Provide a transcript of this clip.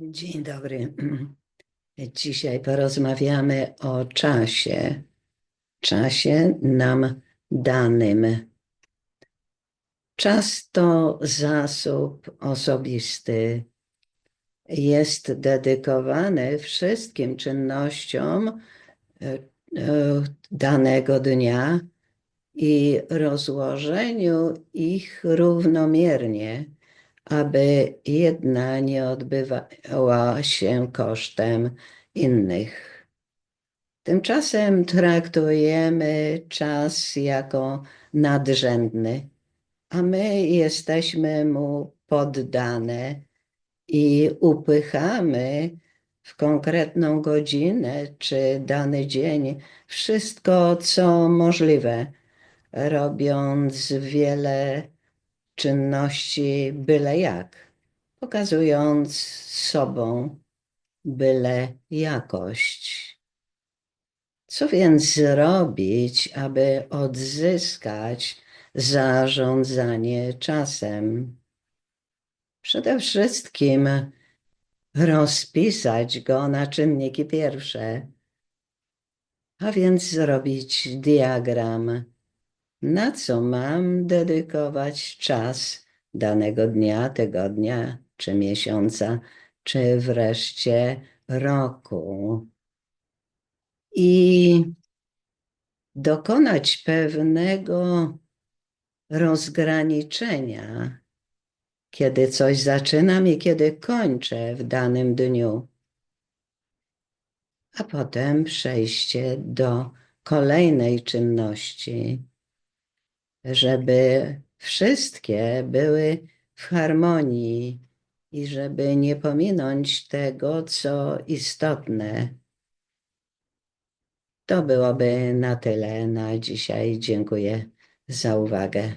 Dzień dobry. Dzisiaj porozmawiamy o czasie. Czasie nam danym. Czas to zasób osobisty. Jest dedykowany wszystkim czynnościom e, e, danego dnia i rozłożeniu ich równomiernie aby jedna nie odbywała się kosztem innych. Tymczasem traktujemy czas jako nadrzędny, a my jesteśmy mu poddane i upychamy w konkretną godzinę czy dany dzień wszystko, co możliwe, robiąc wiele czynności byle jak, pokazując sobą byle jakość. Co więc zrobić, aby odzyskać zarządzanie czasem? Przede wszystkim rozpisać go na czynniki pierwsze, a więc zrobić diagram na co mam dedykować czas danego dnia, tygodnia, czy miesiąca, czy wreszcie roku. I dokonać pewnego rozgraniczenia, kiedy coś zaczynam i kiedy kończę w danym dniu. A potem przejście do kolejnej czynności żeby wszystkie były w harmonii i żeby nie pominąć tego, co istotne. To byłoby na tyle na dzisiaj. Dziękuję za uwagę.